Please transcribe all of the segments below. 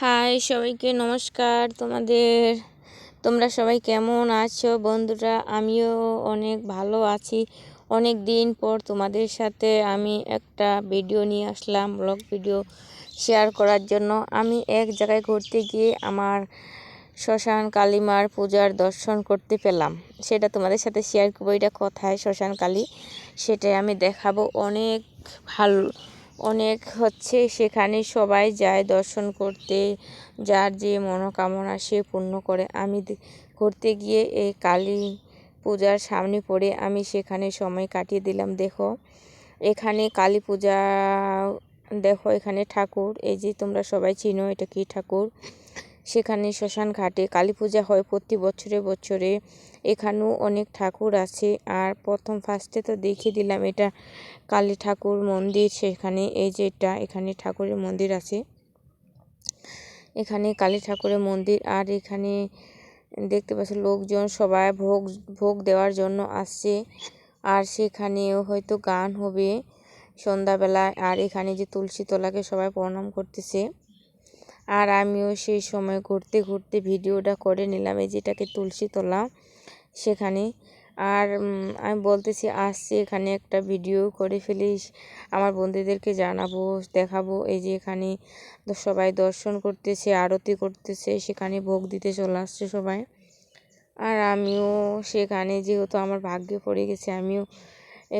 High সবাইকে, নমস্কার। তোমাদের, তোমরা সবাই কেমন আছো? বন্ধুরা, আমিও অনেক ভালো আছি। অনেক দিন পর তোমাদের সাথে আমি একটা ভিডিও নিয়ে আসলাম, ব্লগ ভিডিও শেয়ার করার জন্য। আমি এক জায়গায় ঘুরতে গিয়ে আমার শ্মশান কালীমার পূজার দর্শন করতে পেলাম। সেটা তোমাদের সাথে শেয়ার করব। এটা কোথায় শ্মশান কালী? সেটাই আমি দেখাবো। অনেক ভালো অনেক হচ্ছে, সেখানে সবাই যায় দর্শন করতে, যার যে মনোকামনা সে পূর্ণ করে। আমি করতে গিয়ে এই কালী পূজার সামনে পড়ে আমি সেখানে সময় কাটিয়ে দিলাম। দেখো, এখানে কালী পূজা, দেখো এখানে ঠাকুর। এই যে তোমরা সবাই চিনো, এটা কি ঠাকুর? সেখানে শ্মশান ঘাটে কালী পূজা হয় প্রতি বছরে বছরে। এখানেও অনেক ঠাকুর আছে। আর প্রথম ফার্স্টে তো দেখিয়ে দিলাম এটা কালী ঠাকুর মন্দির সেখানে। এই যে এটা এখানে ঠাকুরের মন্দির আছে। এখানে কালী ঠাকুরের মন্দির। আর এখানে দেখতে পাচ্ছি লোকজন সবাই ভোগ ভোগ দেওয়ার জন্য আসছে। আর সেখানেও হয়তো গান হবে সন্ধ্যাবেলায়। আর এখানে যে তুলসী তলাকে সবাই প্রণাম করতেছে। আর আমিও সেই সময় ঘুরতে ঘুরতে ভিডিওটা করে নিলাম, এই যেটাকে তুলসী তলা সেখানে। আর আমি বলতেছি, আসছি এখানে একটা ভিডিও করে ফেলিস, আমার বন্ধুদেরকে জানাব, দেখাবো। এই যে এখানে সবাই দর্শন করতেছে, আরতি করতেছে, সেখানে ভোগ দিতে চলে আসছে সবাই। আর আমিও সেখানে, যেহেতু আমার ভাগ্যে পড়ে গেছে, আমিও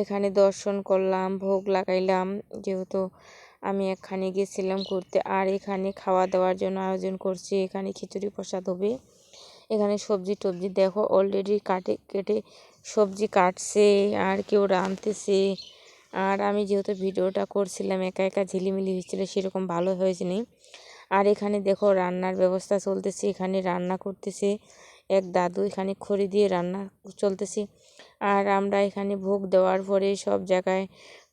এখানে দর্শন করলাম, ভোগ লাগাইলাম, যেহেতু আমি এখানে গেছিলাম ঘুরতে আর এখানে খাওয়া দাওয়ার জন্য আয়োজন করছি। এখানে খিচুড়ি প্রসাদ হবে। এখানে সবজি টবজি দেখো অলরেডি কাটে, কেটে সবজি কাটছে আর কেউ রাঁধতেছে। আর আমি যেহেতু ভিডিওটা করছিলাম, একা একা ঝিলিমিলি হচ্ছিল, সেরকম ভালো হয়েছে আর এখানে দেখো রান্নার ব্যবস্থা চলতেছে, এখানে রান্না করতেছে। এক দাদু এখানে খড়ি দিয়ে রান্না চলতেছে। আর আমরা এখানে ভোগ দেওয়ার পরে সব জায়গায়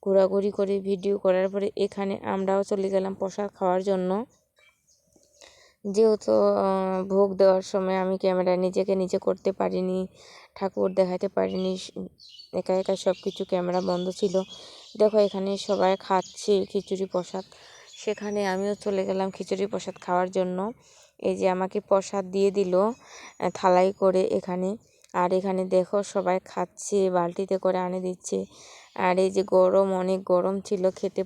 ঘোরাঘুরি করে, ভিডিও করার পরে এখানে আমরাও চলে গেলাম প্রসাদ খাওয়ার জন্য। যেহেতু ভোগ দেওয়ার সময় আমি ক্যামেরা নিজেকে নিজে করতে পারিনি, ঠাকুর দেখাতে পারিনি, একা একা সব কিছু ক্যামেরা বন্ধ ছিল। দেখো, এখানে সবাই খাচ্ছে খিচুড়ি প্রসাদ সেখানে আমিও চলে গেলাম খিচুড়ি প্রসাদ খাওয়ার জন্য। এই যে আমাকে প্রসাদ দিয়ে দিল থালাই করে এখানে। আর এখানে দেখো সবাই খাচ্ছে, বালতিতে করে আনে দিচ্ছে। আর এই যে গরম, অনেক গরম ছিল খেতে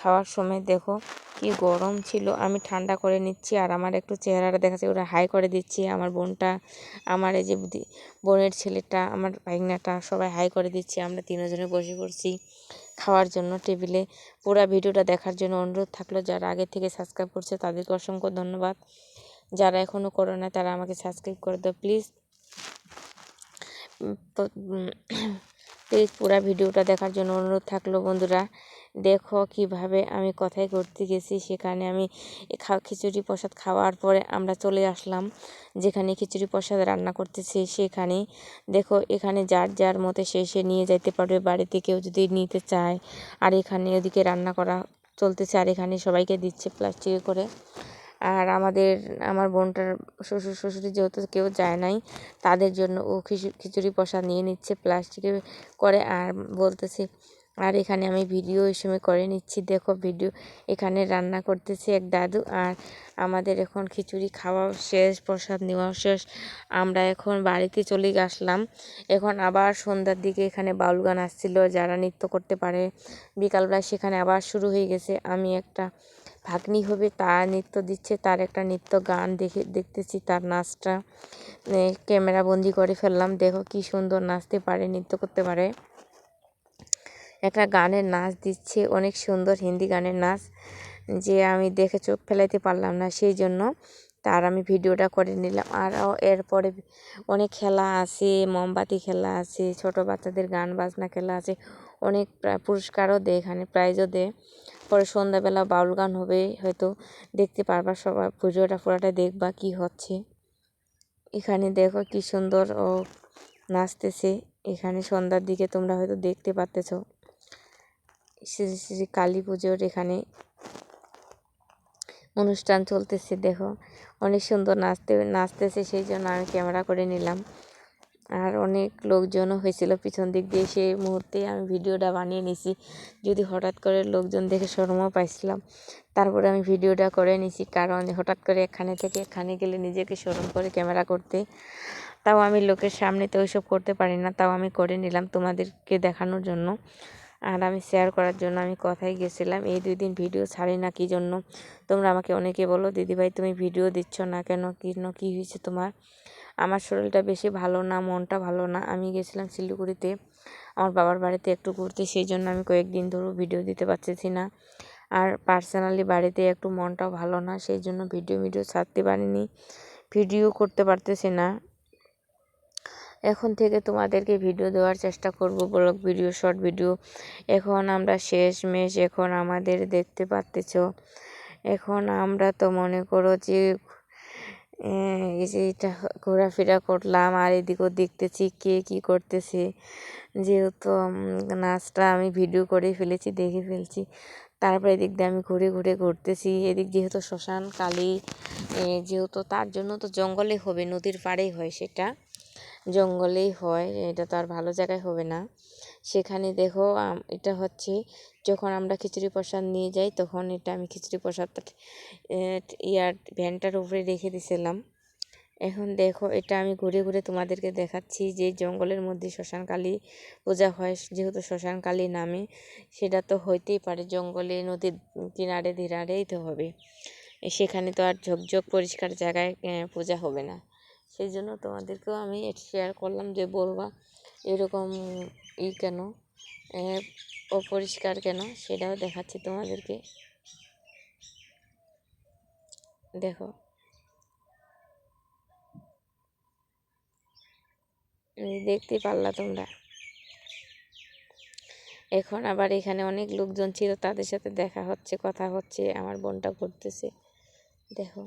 খাওয়ার সময় দেখো কি গরম ছিল। আমি ঠান্ডা করে নিচ্ছি আর আমার একটু চেহারাটা দেখাচ্ছে ওরা হাই করে দিচ্ছি। আমার বোনটা, আমার এই যে বোনের ছেলেটা, আমার ভাইগনাটা সবাই হাই করে দিচ্ছি। আমরা তিনজনে বসে পড়ছি খাওয়ার জন্য টেবিলে। পুরো ভিডিওটা দেখার জন্য অনুরোধ থাকল, যারা আগে থেকে সাবস্ক্রাইব করছে তাদেরকে অসংখ্য ধন্যবাদ। যারা এখনও করো না তারা আমাকে সাবস্ক্রাইব করে দাও। প্লিজ প্লিজ পুরো ভিডিওটা দেখার জন্য অনুরোধ থাকল বন্ধুরা। দেখো কীভাবে আমি কথাই করতে গেছি, সেখানে আমি খিচুড়ি প্রসাদ খাওয়ার পরে আমরা চলে আসলাম, যেখানে খিচুড়ি প্রসাদ রান্না করতেছি সেখানে। দেখো এখানে যার যার মতে সে সে নিয়ে যাইতে পারবে, বাড়িতে কেউ যদি নিতে চায়। আর এখানে ওদিকে রান্না করা চলতেছে, আর এখানে সবাইকে দিচ্ছে প্লাস্টিকে করে। আর আমাদের, আমার বোনটার শ্বশুর শ্বশুরি যেহেতু কেউ যায় নাই, তাদের জন্য ও খিচুড়ি প্রসাদ নিয়ে নিচ্ছে, প্লাস্টিকে করে, আর বলতেছে আর এখানে আমি ভিডিও এই সময় করে নিচ্ছি। দেখো ভিডিও, এখানে রান্না করতেছে এক দাদু আর আমাদের এখন খিচুড়ি খাওয়াও শেষ, প্রসাদ নেওয়াও শেষ। আমরা এখন বাড়িতে চলে আসলাম। এখন আবার সন্ধ্যার দিকে এখানে বাউল গান আসছিল, যারা নৃত্য করতে পারে। বিকালবেলা সেখানে আবার শুরু হয়ে গেছে। আমি একটা ভাগ্নি হবে তার নৃত্য দিচ্ছে, তার একটা নৃত্য গান দেখে, দেখতেছি তার নাচটা। ক্যামেরা বন্দি করে ফেললাম। দেখো কি সুন্দর নাচতে পারে, নৃত্য করতে পারে। একটা গানের নাচ দিচ্ছে, অনেক সুন্দর হিন্দি গানের নাচ, যে আমি দেখে চোখ ফেলাইতে পারলাম না, সেই জন্য তার আমি ভিডিওটা করে নিলাম। আর এরপরে অনেক খেলা আছে, মোমবাতি খেলা আছে, ছোট বাচ্চাদের গান বাজনা খেলা আছে, অনেক পুরস্কারও দেয় এখানে, প্রাইজও দেয়। পরে সন্ধ্যাবেলা বাউল গান হবে, হয়তো দেখতে পারবা সবাই পুজোটা পুরাটা দেখবা কি হচ্ছে। এখানে দেখো কি সুন্দর ও নাচতেছে, এখানে সন্ধ্যার দিকে তোমরা হয়তো দেখতে পাচ্তেছ শ্রী শ্রী কালী পুজোর এখানে অনুষ্ঠান চলতেছে, দেখো। অনেক সুন্দর নাচতে, নাচতেছে, সেই জন্য আমি ক্যামেরা করে নিলাম। আর অনেক লোকজনও হয়েছিল পিছন দিক দিয়ে, সেই মুহূর্তে আমি ভিডিওটা বানিয়ে নিছি। যদি হঠাৎ করে লোকজন দেখে শরমও পাইছিলাম, তারপরে আমি ভিডিওটা করে নিছি। কারণ হঠাৎ করে এখানে থেকে এখানে গেলে নিজেকে শরম করে ক্যামেরা করতে। তাও আমি লোকের সামনে তো ওইসব করতে পারি না, তাও আমি করে নিলাম তোমাদেরকে দেখানোর জন্য। আর আমি শেয়ার করার জন্য আমি কথাই গেছিলাম, এই দুই দিন ভিডিও ছাড়ি না কী জন্য? তোমরা আমাকে অনেকে বলো দিদিভাই তুমি ভিডিও দিচ্ছ না কেন? কী কী হয়েছে তোমার? আমার শরীরটা বেশি ভালো না, মনটা ভালো না। আমি গেছিলাম শিলিগুড়িতে, আমার বাবার বাড়িতে একটু ঘুরতে, সেই জন্য আমি কয়েকদিন ধরেও ভিডিও দিতে পারতেছি না। আর পার্সোনালি বাড়িতে একটু মনটাও ভালো না, সেই জন্য ভিডিও ভিডিও ছাড়তে পারিনি। ভিডিও করতে পারতেছি না। এখন থেকে তোমাদেরকে ভিডিও দেওয়ার চেষ্টা করব ব্লগ ভিডিও শর্ট ভিডিও এখন আমরা শেষ মেশ এখন আমাদের দেখতে পাচ্তেছ। এখন আমরা তো মনে করো যে এই যে এটা ঘোরাফেরা করলাম, আর এদিকেও দেখতেছি কে কী করতেছে। যেহেতু নাচটা আমি ভিডিও করে ফেলেছি, দেখে ফেলছি। তারপরে এদিক দিয়ে আমি ঘুরে ঘুরে ঘুরতেছি। এদিক যেহেতু শ্মশান কালী যেহেতু তার জন্য তো জঙ্গলে হবে, নদীর পাড়েই হয় সেটা। জঙ্গলেই হয়, এটা তো আর ভালো জায়গায় হবে না। সেখানে দেখো এটা হচ্ছে যখন আমরা খিচুড়ি প্রসাদ নিয়ে যাই, তখন এটা আমি খিচুড়ি প্রসাদটা ইয়ার ভ্যানটার উপরে রেখে দিছিলাম। এখন দেখো, এটা আমি ঘুরে ঘুরে তোমাদেরকে দেখাচ্ছি যে জঙ্গলের মধ্যে শ্মশানকালী পূজা হয়। যেহেতু শ্মশানকালী নামে, সেটা তো হইতেই পারে, জঙ্গলে নদীর কিনারে ধিরারেই তো হবে। সেখানে তো আর ঝকঝক পরিষ্কার জায়গায় পূজা হবে না। সেই জন্য তোমাদেরকেও আমি শেয়ার করলাম যে বলবা এরকম ই কেন অপরিষ্কার কেন সেটাও দেখাচ্ছি তোমাদেরকে। দেখো। দেখতে পারলা তোমরা। এখন আবার এখানে অনেক লোকজন ছিল, তাদের সাথে দেখা হচ্ছে, কথা হচ্ছে, আমার বোনটা ঘুরতেছে। দেখো।